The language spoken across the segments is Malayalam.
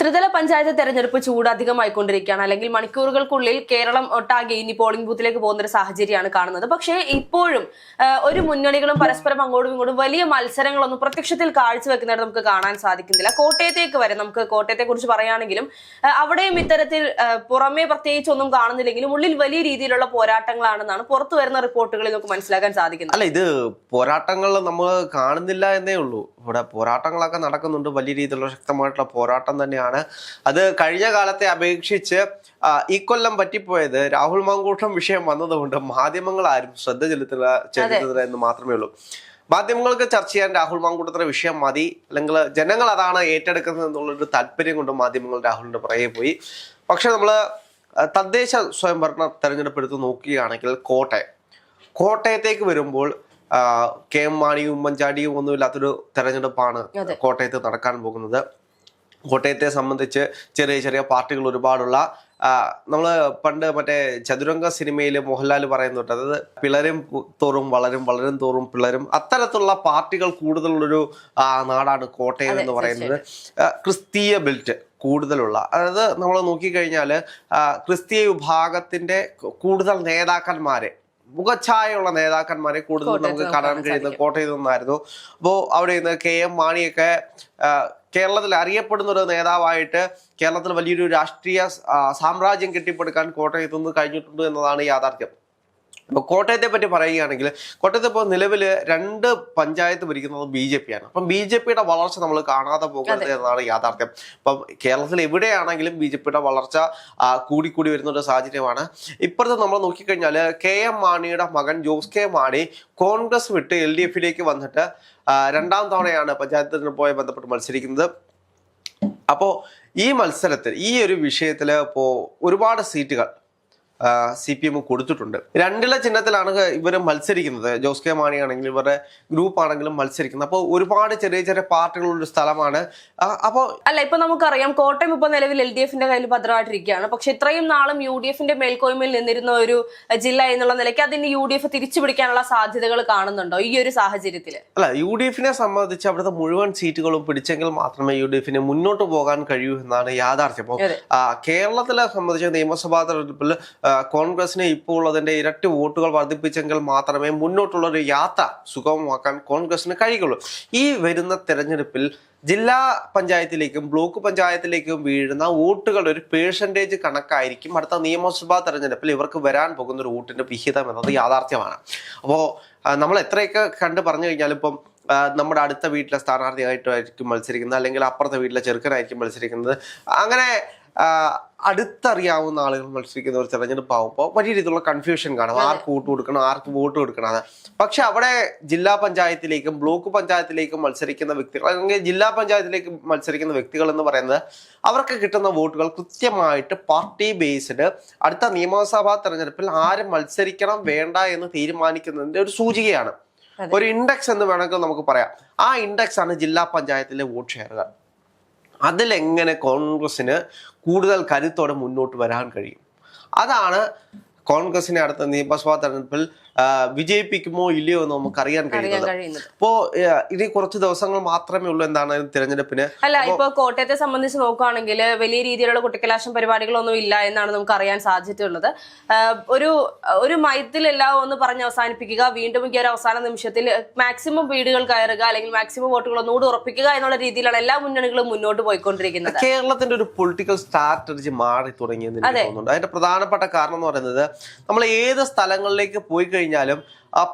ത്രിതല പഞ്ചായത്ത് തെരഞ്ഞെടുപ്പ് ചൂട് അധികമായിക്കൊണ്ടിരിക്കുകയാണ്. അല്ലെങ്കിൽ മണിക്കൂറുകൾക്കുള്ളിൽ കേരളം ഒട്ടാകെ ഇനി പോളിംഗ് ബൂത്തിലേക്ക് പോകുന്ന ഒരു സാഹചര്യമാണ് കാണുന്നത്. പക്ഷേ ഇപ്പോഴും ഒരു മുന്നണികളും പരസ്പരം അങ്ങോട്ടും ഇങ്ങോട്ടും വലിയ മത്സരങ്ങളൊന്നും പ്രത്യക്ഷത്തിൽ കാഴ്ചവെക്കുന്നതായിട്ട് നമുക്ക് കാണാൻ സാധിക്കുന്നില്ല. കോട്ടയത്തേക്ക് വരെ നമുക്ക് കോട്ടയത്തെ കുറിച്ച് പറയുകയാണെങ്കിലും അവിടെയും ഇത്തരത്തിൽ പുറമേ പ്രത്യേകിച്ച് ഒന്നും കാണുന്നില്ലെങ്കിലും ഉള്ളിൽ വലിയ രീതിയിലുള്ള പോരാട്ടങ്ങളാണെന്നാണ് പുറത്തു വരുന്ന റിപ്പോർട്ടുകളിൽ നമുക്ക് മനസ്സിലാക്കാൻ സാധിക്കുന്നത്. അല്ല ഇത് പോരാട്ടങ്ങൾ നമ്മൾ കാണുന്നില്ല എന്നേ ഉള്ളൂ. ഇവിടെ പോരാട്ടങ്ങളൊക്കെ നടക്കുന്നുണ്ട്. വലിയ രീതിയിലുള്ള ശക്തമായിട്ടുള്ള പോരാട്ടം തന്നെയാണ് അത് കഴിഞ്ഞ കാലത്തെ അപേക്ഷിച്ച് ആ, ഈ കൊല്ലം പറ്റിപ്പോയത് രാഹുൽ മാങ്കൂട്ടം വിഷയം വന്നതുകൊണ്ട് മാധ്യമങ്ങൾ ആരും ശ്രദ്ധ ചെലുത്തുക ചെലുത്തുക എന്ന് മാത്രമേ ഉള്ളൂ. മാധ്യമങ്ങൾക്ക് ചർച്ച ചെയ്യാൻ രാഹുൽ മാങ്കൂട്ടത്തിന്റെ വിഷയം മതി. അല്ലെങ്കിൽ ജനങ്ങൾ അതാണ് ഏറ്റെടുക്കുന്നത് എന്നുള്ളൊരു താല്പര്യം കൊണ്ട് മാധ്യമങ്ങൾ രാഹുലിന്റെ പുറകെ പോയി. പക്ഷെ നമ്മൾ തദ്ദേശ സ്വയംഭരണ തെരഞ്ഞെടുപ്പ് എടുത്ത് നോക്കുകയാണെങ്കിൽ കോട്ടയം. കോട്ടയത്തേക്ക് വരുമ്പോൾ കെ എം മാണിയും ഉമ്മൻചാണ്ടിയും ഒന്നുമില്ലാത്തൊരു തെരഞ്ഞെടുപ്പാണ്. കോട്ടയത്ത് നടക്കാൻ പോകുന്നത്. കോട്ടയത്തെ സംബന്ധിച്ച് ചെറിയ ചെറിയ പാർട്ടികൾ ഒരുപാടുള്ള നമ്മൾ പണ്ട് മറ്റേ ചതുരംഗ സിനിമയിൽ മോഹൻലാൽ പറയുന്നുണ്ട് അതായത് പിളരും തോറും വളരും വളരും തോറും പിളരും അത്തരത്തിലുള്ള പാർട്ടികൾ കൂടുതലുള്ളൊരു നാടാണ് കോട്ടയം എന്ന് പറയുന്നത്. ക്രിസ്തീയ ബെൽറ്റ് കൂടുതലുള്ള അതായത് നമ്മൾ നോക്കിക്കഴിഞ്ഞാൽ ക്രിസ്തീയ വിഭാഗത്തിന്റെ കൂടുതൽ നേതാക്കന്മാരെ മുഖച്ഛായയുള്ള നേതാക്കന്മാരെ കൂടുതൽ നമുക്ക് കാണാൻ കഴിയുന്നത്. കോട്ടയത്ത് നിന്നായിരുന്നു. അപ്പോൾ അവിടെ നിന്ന് കെ എം മാണിയൊക്കെ കേരളത്തിൽ അറിയപ്പെടുന്ന ഒരു നേതാവായിട്ട് കേരളത്തിൽ വലിയൊരു രാഷ്ട്രീയ സാമ്രാജ്യം കെട്ടിപ്പടുക്കാൻ കോട്ടയത്ത് നിന്ന് കഴിഞ്ഞിട്ടുണ്ട് എന്നതാണ് യാഥാർത്ഥ്യം. അപ്പോൾ കോട്ടയത്തെ പറ്റി പറയുകയാണെങ്കിൽ കോട്ടയത്ത് ഇപ്പോൾ നിലവിൽ രണ്ട് പഞ്ചായത്ത് ഭരിക്കുന്നത് ബി ജെ പി ആണ്. അപ്പം ബി ജെ പിയുടെ വളർച്ച നമ്മൾ കാണാതെ പോകരുത് എന്നതാണ് യാഥാർത്ഥ്യം. അപ്പം കേരളത്തിൽ എവിടെയാണെങ്കിലും ബി ജെ പിയുടെ വളർച്ച കൂടിക്കൂടി വരുന്ന ഒരു സാഹചര്യമാണ്. ഇപ്പുറത്ത് നമ്മൾ നോക്കിക്കഴിഞ്ഞാൽ കെ എം മാണിയുടെ മകൻ ജോസ് കെ മാണി കോൺഗ്രസ് വിട്ട് എൽ ഡി എഫിലേക്ക് വന്നിട്ട് രണ്ടാം തവണയാണ് പഞ്ചായത്ത് തിരഞ്ഞെടുപ്പുമായി ബന്ധപ്പെട്ട് മത്സരിക്കുന്നത്. അപ്പോൾ ഈ മത്സരത്തിൽ ഈ ഒരു വിഷയത്തിൽ ഇപ്പോൾ ഒരുപാട് സീറ്റുകൾ സി പി എം കൊടുത്തിട്ടുണ്ട്. രണ്ടില ചിഹ്നത്തിലാണ് ഇവർ മത്സരിക്കുന്നത്. ജോസ് കെ മാണി ആണെങ്കിലും ഇവരുടെ ഗ്രൂപ്പ് ആണെങ്കിലും മത്സരിക്കുന്നത്. അപ്പോൾ ഒരുപാട് ചെറിയ ചെറിയ പാർട്ടികളുള്ള ഒരു സ്ഥലമാണ്. അപ്പോൾ അല്ല ഇപ്പൊ നമുക്കറിയാം കോട്ടയം ഇപ്പൊ നിലവിൽ എൽ ഡി എഫിന്റെ കയ്യിൽ ഭദ്രമായിട്ടിരിക്കുകയാണ്. പക്ഷെ ഇത്രയും നാളും യു ഡി എഫിന്റെ മേൽക്കോയ്മയിൽ നിന്നിരുന്ന ഒരു ജില്ല എന്നുള്ള നിലയ്ക്ക് അതിന് യു ഡി എഫ് തിരിച്ചു പിടിക്കാനുള്ള സാധ്യതകൾ കാണുന്നുണ്ടോ ഈ ഒരു സാഹചര്യത്തിൽ അല്ല യു ഡി എഫിനെ സംബന്ധിച്ച് അവിടുത്തെ മുഴുവൻ സീറ്റുകളും പിടിച്ചെങ്കിൽ മാത്രമേ യു ഡി എഫിന് മുന്നോട്ട് പോകാൻ കഴിയൂ എന്നാണ് യാഥാർത്ഥ്യം. അപ്പോൾ കേരളത്തിലെ സംബന്ധിച്ച് നിയമസഭാ തെരഞ്ഞെടുപ്പിൽ കോൺഗ്രസിന് ഇപ്പോൾ അതിന്റെ ഇരട്ടി വോട്ടുകൾ വർദ്ധിപ്പിച്ചെങ്കിൽ മാത്രമേ മുന്നോട്ടുള്ള ഒരു യാത്ര സുഗമമാക്കാൻ കോൺഗ്രസിന് കഴിയുള്ളൂ ഈ വരുന്ന തെരഞ്ഞെടുപ്പിൽ ജില്ലാ പഞ്ചായത്തിലേക്കും ബ്ലോക്ക് പഞ്ചായത്തിലേക്കും വീഴുന്ന വോട്ടുകൾ ഒരു പേഴ്സന്റേജ് കണക്കായിരിക്കും അടുത്ത നിയമസഭാ തെരഞ്ഞെടുപ്പിൽ ഇവർക്ക് വരാൻ പോകുന്ന ഒരു വോട്ടിന്റെ വിഹിതം എന്നത് യാഥാർത്ഥ്യമാണ്. അപ്പോൾ നമ്മൾ എത്രയൊക്കെ കണ്ട് പറഞ്ഞു കഴിഞ്ഞാലും ഇപ്പം നമ്മുടെ അടുത്ത വീട്ടിലെ സ്ഥാനാർത്ഥിയായിട്ടായിരിക്കും മത്സരിക്കുന്നത് അല്ലെങ്കിൽ അപ്പുറത്തെ വീട്ടിലെ ചെറുക്കനായിരിക്കും മത്സരിക്കുന്നത്. അങ്ങനെ അടുത്തറിയാവുന്ന ആളുകൾ മത്സരിക്കുന്ന ഒരു തെരഞ്ഞെടുപ്പ് ആകുമ്പോൾ വലിയ രീതിയിലുള്ള കൺഫ്യൂഷൻ കാണും. ആർക്ക് വോട്ട് കൊടുക്കണം ആർക്ക് വോട്ട് കൊടുക്കണം അത് പക്ഷെ അവിടെ ജില്ലാ പഞ്ചായത്തിലേക്കും ബ്ലോക്ക് പഞ്ചായത്തിലേക്കും മത്സരിക്കുന്ന വ്യക്തികൾ അല്ലെങ്കിൽ ജില്ലാ പഞ്ചായത്തിലേക്ക് മത്സരിക്കുന്ന വ്യക്തികൾ എന്ന് പറയുന്നത് അവർക്ക് കിട്ടുന്ന വോട്ടുകൾ കൃത്യമായിട്ട് പാർട്ടി ബേസ്ഡ് അടുത്ത നിയമസഭാ തെരഞ്ഞെടുപ്പിൽ ആര് മത്സരിക്കണം വേണ്ട എന്ന് തീരുമാനിക്കുന്നതിന്റെ ഒരു സൂചികയാണ്. ഒരു ഇൻഡെക്സ് എന്ന് വേണമെങ്കിൽ നമുക്ക് പറയാം. ആ ഇൻഡെക്സ് ആണ് ജില്ലാ പഞ്ചായത്തിലെ വോട്ട് ഷെയറുകൾ. അതിലെങ്ങനെ കോൺഗ്രസിന് കൂടുതൽ കരുത്തോടെ മുന്നോട്ട് വരാൻ കഴിയും? അതാണ് കോൺഗ്രസിനെ അടുത്ത നിയമസഭാ തെരഞ്ഞെടുപ്പിൽ വിജയിപ്പിക്കുമോ ഇല്ലയോ എന്ന് നമുക്ക് അറിയാൻ കഴിയുന്നത്. അപ്പോ ഇനി കുറച്ച് ദിവസങ്ങൾ മാത്രമേ ഉള്ളൂ എന്താണ് തിരഞ്ഞെടുപ്പിന്. അല്ല ഇപ്പൊ കോട്ടയത്തെ സംബന്ധിച്ച് നോക്കുകയാണെങ്കിൽ വലിയ രീതിയിലുള്ള കുട്ടിക്കലാശം പരിപാടികളൊന്നും ഇല്ല എന്നാണ് നമുക്ക് അറിയാൻ സാധിച്ചിട്ടുള്ളത്. ഒരു ഒരു മയത്തിലെല്ലാം ഒന്ന് പറഞ്ഞ് അവസാനിപ്പിക്കുക വീണ്ടും ഈ ഒരു അവസാന നിമിഷത്തിൽ മാക്സിമം വീടുകൾ കയറുക അല്ലെങ്കിൽ മാക്സിമം വോട്ടുകൾ ഒന്നുകൂടി ഉറപ്പിക്കുക എന്നുള്ള രീതിയിലാണ് എല്ലാ മുന്നണികളും മുന്നോട്ട് പോയിക്കൊണ്ടിരിക്കുന്നത്. കേരളത്തിന്റെ ഒരു പൊളിറ്റിക്കൽ സ്ട്രാറ്റജി മാറി തുടങ്ങിയെന്ന് എനിക്ക് തോന്നുന്നുണ്ട്. അതിന്റെ പ്രധാനപ്പെട്ട കാരണം എന്ന് പറയുന്നത് നമ്മൾ ഏത് സ്ഥലങ്ങളിലേക്ക് പോയി കഴിഞ്ഞാലും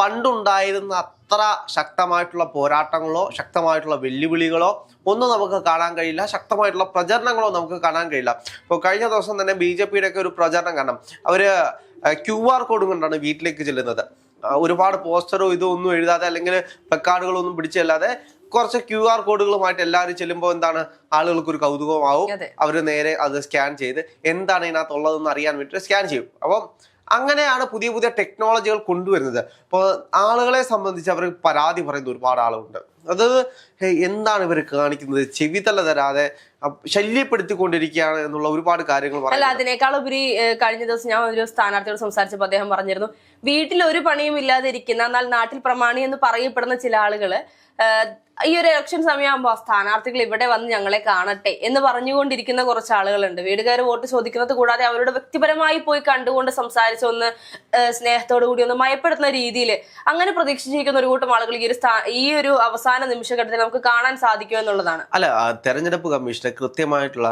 പണ്ടുണ്ടായിരുന്ന അത്ര ശക്തമായിട്ടുള്ള പോരാട്ടങ്ങളോ ശക്തമായിട്ടുള്ള വെല്ലുവിളികളോ ഒന്നും നമുക്ക് കാണാൻ കഴിയില്ല. ശക്തമായിട്ടുള്ള പ്രചരണങ്ങളോ നമുക്ക് കാണാൻ കഴിയില്ല. ഇപ്പോൾ കഴിഞ്ഞ ദിവസം തന്നെ ബി ജെ പിയുടെ ഒക്കെ ഒരു പ്രചരണം കാണാം. അവർ ക്യു ആർ കോഡ് കൊണ്ടാണ് വീട്ടിലേക്ക് ചെല്ലുന്നത്. ഒരുപാട് പോസ്റ്ററോ ഇതോ ഒന്നും എഴുതാതെ അല്ലെങ്കിൽ പ്ലക്കാർഡുകളൊന്നും പിടിച്ചല്ലാതെ കുറച്ച് ക്യു ആർ കോഡുകളുമായിട്ട് എല്ലാവരും ചെല്ലുമ്പോൾ എന്താണ് ആളുകൾക്ക് ഒരു കൗതുകമാവും. അവർ നേരെ അത് സ്കാൻ ചെയ്ത് എന്താണ് ഇതിനകത്തുള്ളതെന്ന് അറിയാൻ വേണ്ടിയിട്ട് സ്കാൻ ചെയ്യും. അപ്പം അങ്ങനെയാണ് പുതിയ പുതിയ ടെക്നോളജികൾ കൊണ്ടുവരുന്നത്. അപ്പോൾ ആളുകളെ സംബന്ധിച്ച് അവർ പരാതി പറയുന്ന ഒരുപാട് ആളുകളുണ്ട്. അത് എന്താണ് ഇവർ കാണിക്കുന്നത്? ചെവിതല തരാതെ ശല്യപ്പെടുത്തിക്കൊണ്ടിരിക്കുകയാണ് എന്നുള്ള ഒരുപാട് കാര്യങ്ങൾ അല്ല അതിനേക്കാൾ ഉപരി കഴിഞ്ഞ ദിവസം ഞാൻ ഒരു സ്ഥാനാർത്ഥിയോട് സംസാരിച്ചപ്പോൾ അദ്ദേഹം പറഞ്ഞിരുന്നു വീട്ടിൽ ഒരു പണിയും ഇല്ലാതിരിക്കുന്ന എന്നാൽ നാട്ടിൽ പ്രമാണി എന്ന് പറയപ്പെടുന്ന ചില ആളുകൾ ഈ ഒരു ഇലക്ഷൻ സമയമാകുമ്പോൾ സ്ഥാനാർത്ഥികൾ ഇവിടെ വന്ന് ഞങ്ങളെ കാണട്ടെ എന്ന് പറഞ്ഞുകൊണ്ടിരിക്കുന്ന കുറച്ച് ആളുകളുണ്ട്. വീടുകാർ വോട്ട് ചോദിക്കുന്നത് കൂടാതെ അവരോട് വ്യക്തിപരമായി പോയി കണ്ടുകൊണ്ട് സംസാരിച്ച് ഒന്ന് സ്നേഹത്തോടു കൂടി ഒന്ന് മയപ്പെടുത്തുന്ന രീതിയിൽ അങ്ങനെ പ്രതീക്ഷിച്ചിരിക്കുന്ന ഒരു കൂട്ടം ആളുകൾ ഈ ഒരു ഈ ഒരു അവസാന നിമിഷഘട്ടത്തിൽ നമുക്ക് കാണാൻ സാധിക്കും എന്നുള്ളതാണ്. അല്ല തെരഞ്ഞെടുപ്പ് കമ്മീഷന് കൃത്യമായിട്ടുള്ള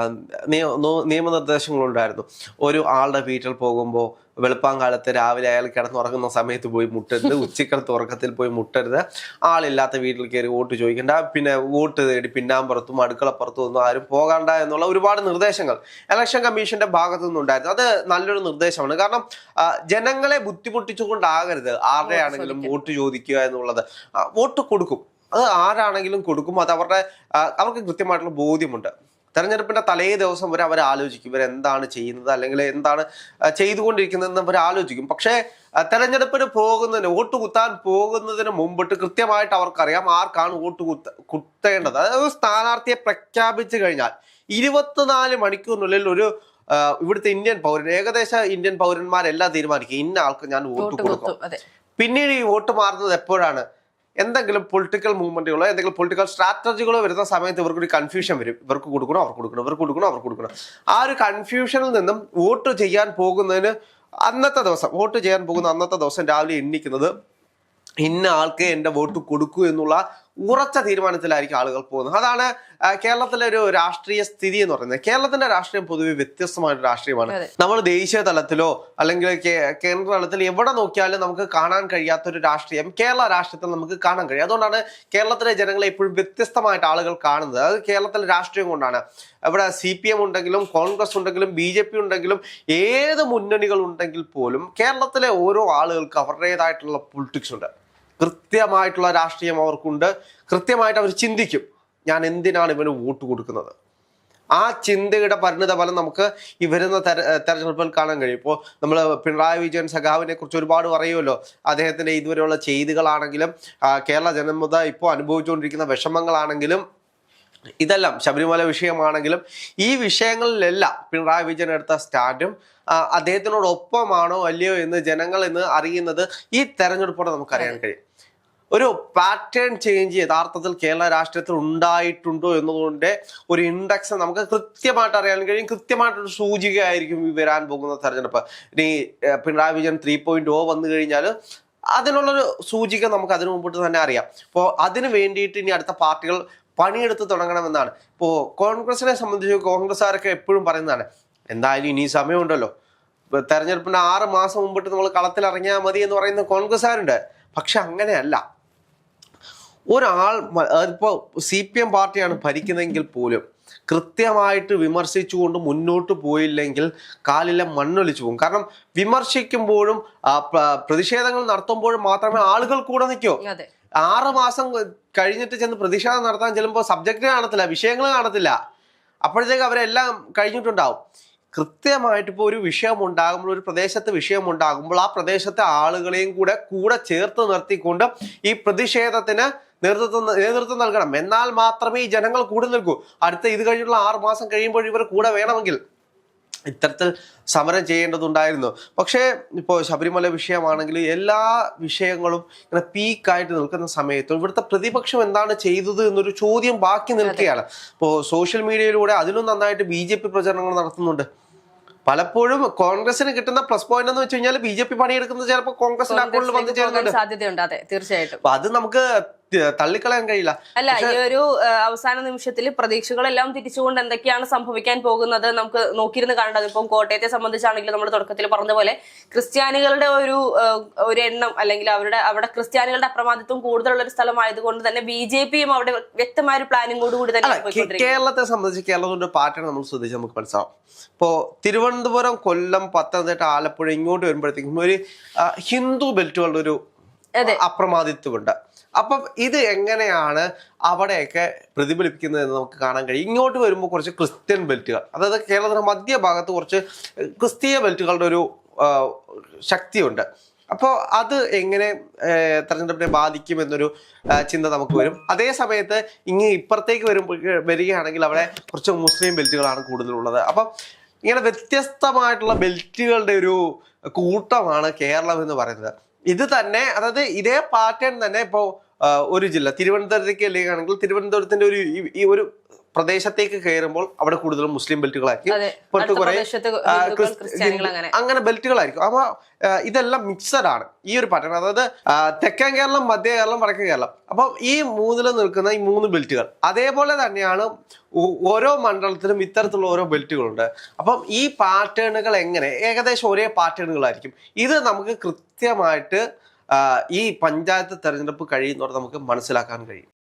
നിയമനിർദ്ദേശങ്ങളുണ്ടായിരുന്നു. ഒരു ആളുടെ വീട്ടിൽ പോകുമ്പോൾ വെളുപ്പാങ്കാലത്ത് രാവിലെ അയാൾ കിടന്നുറങ്ങുന്ന സമയത്ത് പോയി മുട്ടരുത് ഉച്ചക്കലത്ത് ഉറക്കത്തിൽ പോയി മുട്ടരുത്. ആളില്ലാത്ത വീട്ടിൽ കയറി വോട്ട് ചോദിക്കണ്ട പിന്നെ വോട്ട് തേടി പിന്നാമ്പുറത്തും അടുക്കളപ്പുറത്തും ഒന്നും ആരും പോകണ്ട എന്നുള്ള ഒരുപാട് നിർദ്ദേശങ്ങൾ ഇലക്ഷൻ കമ്മീഷന്റെ ഭാഗത്തു നിന്നുണ്ടായിരുന്നു. അത് നല്ലൊരു നിർദ്ദേശമാണ്. കാരണം ജനങ്ങളെ ബുദ്ധിമുട്ടിച്ചുകൊണ്ടാകരുത് ആരുടെയാണെങ്കിലും വോട്ട് ചോദിക്കുക എന്നുള്ളത്. വോട്ട് കൊടുക്കും. അത് ആരാണെങ്കിലും കൊടുക്കും. അത് അവരുടെ അവർക്ക് കൃത്യമായിട്ടുള്ള ബോധ്യമുണ്ട്. തെരഞ്ഞെടുപ്പിന്റെ തലേ ദിവസം വരെ അവർ ആലോചിക്കും. ഇവർ എന്താണ് ചെയ്യുന്നത്? അല്ലെങ്കിൽ എന്താണ് ചെയ്തുകൊണ്ടിരിക്കുന്നതെന്ന് അവർ ആലോചിക്കും. പക്ഷേ തെരഞ്ഞെടുപ്പിന് പോകുന്നതിന് വോട്ട് കുത്താൻ പോകുന്നതിന് മുമ്പിട്ട് കൃത്യമായിട്ട് അവർക്കറിയാം ആർക്കാണ് വോട്ട് കുത്ത കുത്തേണ്ടത്. അതായത് സ്ഥാനാർത്ഥിയെ പ്രഖ്യാപിച്ചു കഴിഞ്ഞാൽ ഇരുപത്തിനാല് മണിക്കൂറിനുള്ളിൽ ഒരു ഇവിടുത്തെ ഇന്ത്യൻ പൗരൻ ഏകദേശ ഇന്ത്യൻ പൗരന്മാരെല്ലാം തീരുമാനിക്കും ഇന്ന ആൾക്ക് ഞാൻ വോട്ട് കൊടുക്കും. പിന്നീട് ഈ വോട്ട് മാറുന്നത് എപ്പോഴാണ്? എന്തെങ്കിലും പൊളിറ്റിക്കൽ മൂവ്മെന്റുകളോ എന്തെങ്കിലും പൊളിറ്റിക്കൽ സ്ട്രാറ്റജികളോ വരുന്ന സമയത്ത് ഇവർക്ക് ഒരു കൺഫ്യൂഷൻ വരും. ഇവർക്ക് കൊടുക്കണോ അവർക്ക് കൊടുക്കണം ഇവർക്ക് കൊടുക്കണോ അവർക്ക് കൊടുക്കണം. ആ ഒരു കൺഫ്യൂഷനിൽ നിന്നും വോട്ട് ചെയ്യാൻ പോകുന്നതിന് അന്നത്തെ ദിവസം വോട്ട് ചെയ്യാൻ പോകുന്ന അന്നത്തെ ദിവസം രാവിലെ എണ്ണിക്കുന്നത് ഇന്ന ആൾക്ക് എന്റെ വോട്ട് കൊടുക്കൂ എന്നുള്ള ഉറച്ച തീരുമാനത്തിലായിരിക്കും ആളുകൾ പോകുന്നത്. അതാണ് കേരളത്തിലെ ഒരു രാഷ്ട്രീയ സ്ഥിതി എന്ന് പറയുന്നത്. കേരളത്തിന്റെ രാഷ്ട്രീയം പൊതുവെ വ്യത്യസ്തമായ ഒരു രാഷ്ട്രീയമാണ്. നമ്മൾ ദേശീയ തലത്തിലോ അല്ലെങ്കിൽ കേന്ദ്ര തലത്തിൽ എവിടെ നോക്കിയാലും നമുക്ക് കാണാൻ കഴിയാത്ത ഒരു രാഷ്ട്രീയം കേരള രാഷ്ട്രീയത്തിൽ നമുക്ക് കാണാൻ കഴിയും. അതുകൊണ്ടാണ് കേരളത്തിലെ ജനങ്ങളെ എപ്പോഴും വ്യത്യസ്തമായിട്ട് ആളുകൾ കാണുന്നത്. അത് കേരളത്തിലെ രാഷ്ട്രീയം കൊണ്ടാണ്. ഇവിടെ സി പി എം ഉണ്ടെങ്കിലും കോൺഗ്രസ് ഉണ്ടെങ്കിലും ബി ജെ പി ഉണ്ടെങ്കിലും ഏത് മുന്നണികൾ ഉണ്ടെങ്കിൽ പോലും കേരളത്തിലെ ഓരോ ആളുകൾക്ക് അവരുടേതായിട്ടുള്ള പൊളിറ്റിക്സ് ഉണ്ട്. കൃത്യമായിട്ടുള്ള രാഷ്ട്രീയം അവർക്കുണ്ട്. കൃത്യമായിട്ട് അവർ ചിന്തിക്കും. ഞാൻ എന്തിനാണ് ഇവന് വോട്ട് കൊടുക്കുന്നത്? ആ ചിന്തയുടെ പരിണിത ഫലം നമുക്ക് ഈ വരുന്ന തെര തെരഞ്ഞെടുപ്പിൽ കാണാൻ കഴിയും. ഇപ്പോൾ നമ്മൾ പിണറായി വിജയൻ സഖാവിനെ കുറിച്ച് ഒരുപാട് പറയുമല്ലോ. അദ്ദേഹത്തിന്റെ ഇതുവരെയുള്ള ചെയ്തികളാണെങ്കിലും കേരള ജനത ഇപ്പോൾ അനുഭവിച്ചുകൊണ്ടിരിക്കുന്ന വിഷമങ്ങളാണെങ്കിലും ഇതെല്ലാം ശബരിമല വിഷയമാണെങ്കിലും ഈ വിഷയങ്ങളിലെല്ലാം പിണറായി വിജയൻ എടുത്ത സ്റ്റാൻഡും അദ്ദേഹത്തിനോടൊപ്പമാണോ അല്ലയോ എന്ന് ജനങ്ങൾ ഇന്ന് അറിയുന്നത് ഈ തെരഞ്ഞെടുപ്പോടെ നമുക്കറിയാൻ കഴിയും. ഒരു പാറ്റേൺ ചേഞ്ച് യഥാർത്ഥത്തിൽ കേരള രാഷ്ട്രീയത്തിൽ ഉണ്ടായിട്ടുണ്ടോ എന്നതുകൊണ്ട് ഒരു ഇൻഡെക്സ് നമുക്ക് കൃത്യമായിട്ട് അറിയാൻ കഴിയും. കൃത്യമായിട്ടൊരു സൂചികയായിരിക്കും ഈ വരാൻ പോകുന്ന തെരഞ്ഞെടുപ്പ്. ഇനി Pinarayi Vijayan three point O വന്നു കഴിഞ്ഞാൽ അതിനുള്ളൊരു സൂചിക നമുക്ക് അതിനു മുമ്പിട്ട് തന്നെ അറിയാം. അപ്പോൾ അതിന് വേണ്ടിയിട്ട് ഇനി അടുത്ത പാർട്ടികൾ പണിയെടുത്ത് തുടങ്ങണമെന്നാണ്. ഇപ്പോൾ കോൺഗ്രസിനെ സംബന്ധിച്ച് കോൺഗ്രസ്സുകാരൊക്കെ എപ്പോഴും പറയുന്നതാണ് എന്തായാലും ഇനി സമയമുണ്ടല്ലോ. തെരഞ്ഞെടുപ്പിന് ആറ് മാസം മുമ്പിട്ട് നമ്മൾ കളത്തിൽ ഇറങ്ങിയാൽ മതി എന്ന് പറയുന്ന കോൺഗ്രസ്സുകാരുണ്ട്. പക്ഷെ അങ്ങനെയല്ല. ഒരാൾ ഇപ്പോൾ സി പി എം പാർട്ടിയാണ് ഭരിക്കുന്നതെങ്കിൽ പോലും കൃത്യമായിട്ട് വിമർശിച്ചുകൊണ്ട് മുന്നോട്ട് പോയില്ലെങ്കിൽ കാലിലെ മണ്ണൊലിച്ചു പോകും. കാരണം വിമർശിക്കുമ്പോഴും പ്രതിഷേധങ്ങൾ നടത്തുമ്പോഴും മാത്രമേ ആളുകൾ കൂടെ നിൽക്കൂ. ആറ് മാസം കഴിഞ്ഞിട്ട് ചെന്ന് പ്രതിഷേധം നടത്താൻ ചെല്ലുമ്പോൾ സബ്ജക്റ്റ് കാണത്തില്ല വിഷയങ്ങൾ കാണത്തില്ല. അപ്പോഴത്തേക്ക് അവരെല്ലാം കഴിഞ്ഞിട്ടുണ്ടാവും. കൃത്യമായിട്ട് ഇപ്പോൾ ഒരു വിഷയം ഉണ്ടാകുമ്പോൾ ഒരു പ്രദേശത്ത് വിഷയം ഉണ്ടാകുമ്പോൾ ആ പ്രദേശത്തെ ആളുകളെയും കൂടെ കൂടെ ചേർത്ത് നിർത്തിക്കൊണ്ട് ഈ പ്രതിഷേധത്തിന് നേതൃത്വം നേതൃത്വം നൽകണം. എന്നാൽ മാത്രമേ ഈ ജനങ്ങൾ കൂടെ നിൽക്കൂ. അടുത്ത ഇത് കഴിഞ്ഞുള്ള ആറ് മാസം കഴിയുമ്പോൾ ഇവർ കൂടെ വേണമെങ്കിൽ ഇത്തരത്തിൽ സമരം ചെയ്യേണ്ടതുണ്ടായിരുന്നു. പക്ഷേ ഇപ്പോൾ ശബരിമല വിഷയമാണെങ്കിൽ എല്ലാ വിഷയങ്ങളും ഇങ്ങനെ പീക്കായിട്ട് നിൽക്കുന്ന സമയത്ത് ഇവിടുത്തെ പ്രതിപക്ഷം എന്താണ് ചെയ്തത് എന്നൊരു ചോദ്യം ബാക്കി നിൽക്കുകയാണ്. ഇപ്പോൾ സോഷ്യൽ മീഡിയയിലൂടെ അതിലും നന്നായിട്ട് ബി ജെ പി പ്രചരണങ്ങൾ നടത്തുന്നുണ്ട്. പലപ്പോഴും കോൺഗ്രസിന് കിട്ടുന്ന പ്ലസ് പോയിന്റ് എന്ന് വെച്ച് കഴിഞ്ഞാൽ ബി ജെ പി പണിയെടുക്കുന്നത് ചിലപ്പോൾ കോൺഗ്രസിന്റെ അക്കൗണ്ടിൽ വന്ന് ചേർന്നിട്ട് ചേരുന്നുണ്ട്. സാധ്യതയുണ്ട്. അതെ തീർച്ചയായിട്ടും. അത് നമുക്ക് തള്ളിക്കളയാൻ കഴിയില്ല. അല്ല ഈ ഒരു അവസാന നിമിഷത്തിൽ പ്രതീക്ഷകളെല്ലാം തിരിച്ചുകൊണ്ട് എന്തൊക്കെയാണ് സംഭവിക്കാൻ പോകുന്നത് നമുക്ക് നോക്കിയിരുന്ന് കാണേണ്ടത്. ഇപ്പം കോട്ടയത്തെ സംബന്ധിച്ചാണെങ്കിൽ നമ്മൾ തുടക്കത്തിൽ പറഞ്ഞ പോലെ ക്രിസ്ത്യാനികളുടെ ഒരു ഒരു എണ്ണം അല്ലെങ്കിൽ അവരുടെ അവിടെ ക്രിസ്ത്യാനികളുടെ അപ്രമാദിത്വം കൂടുതലുള്ള ഒരു സ്ഥലമായതുകൊണ്ട് തന്നെ ബി ജെ പിയും അവിടെ വ്യക്തമായ ഒരു പ്ലാനിങ്ങോട് കൂടി തന്നെ കേരളത്തെ സംബന്ധിച്ച് കേരളത്തിന്റെ പാറ്റേൺ നമ്മൾ ശ്രദ്ധിച്ച് നമുക്ക് മനസ്സിലാവും. ഇപ്പോ തിരുവനന്തപുരം കൊല്ലം പത്തനംതിട്ട ആലപ്പുഴ ഇങ്ങോട്ട് വരുമ്പോഴത്തേക്കും ഒരു ഹിന്ദു ബെൽറ്റുകളുടെ ഒരു. അപ്രമാദിത്വമുണ്ട്. അപ്പം ഇത് എങ്ങനെയാണ് അവിടെയൊക്കെ പ്രതിഫലിപ്പിക്കുന്നത് എന്ന് നമുക്ക് കാണാൻ കഴിയും? ഇങ്ങോട്ട് വരുമ്പോൾ കുറച്ച് ക്രിസ്ത്യൻ ബെൽറ്റുകൾ അതായത് കേരളത്തിന്റെ മധ്യഭാഗത്ത് കുറച്ച് ക്രിസ്തീയ ബെൽറ്റുകളുടെ ഒരു ശക്തിയുണ്ട്. അപ്പോൾ അത് എങ്ങനെ തെരഞ്ഞെടുപ്പിനെ ബാധിക്കും എന്നൊരു ചിന്ത നമുക്ക് വരും. അതേ സമയത്ത് ഇങ്ങ് ഇപ്പുറത്തേക്ക് വരുമ്പോൾ വരികയാണെങ്കിൽ അവിടെ കുറച്ച് മുസ്ലിം ബെൽറ്റുകളാണ് കൂടുതലുള്ളത്. അപ്പം ഇങ്ങനെ വ്യത്യസ്തമായിട്ടുള്ള ബെൽറ്റുകളുടെ ഒരു കൂട്ടമാണ് കേരളം എന്ന് പറയുന്നത്. ഇത് തന്നെ അതായത് ഇതേ പാറ്റേൺ തന്നെ ഇപ്പോ ഒരു ജില്ല തിരുവനന്തപുരത്തേക്ക് അല്ലെങ്കിൽ തിരുവനന്തപുരത്തിന്റെ ഒരു ഈ- ഈ ഒരു പ്രദേശത്തേക്ക് കയറുമ്പോൾ അവിടെ കൂടുതലും മുസ്ലിം ബെൽറ്റുകളാക്കി ഇപ്പോഴത്തെ കുറെ അങ്ങനെ. ബെൽറ്റുകളായിരിക്കും. അപ്പൊ ഇതെല്ലാം മിക്സഡ് ആണ്. ഈ ഒരു പാറ്റേൺ അതായത് തെക്കൻ കേരളം മധ്യ കേരളം വടക്കൻ കേരളം. അപ്പം ഈ മൂന്നിൽ നിൽക്കുന്ന ഈ മൂന്ന് ബെൽറ്റുകൾ അതേപോലെ തന്നെയാണ് ഓരോ മണ്ഡലത്തിലും ഇത്തരത്തിലുള്ള ഓരോ ബെൽറ്റുകളുണ്ട്. അപ്പം ഈ പാറ്റേണുകൾ എങ്ങനെ? ഏകദേശം ഒരേ പാറ്റേണുകളായിരിക്കും. ഇത് നമുക്ക് കൃത്യമായിട്ട് ഈ പഞ്ചായത്ത് തെരഞ്ഞെടുപ്പ് കഴിയുന്നതോടെ നമുക്ക് മനസ്സിലാക്കാൻ കഴിയും.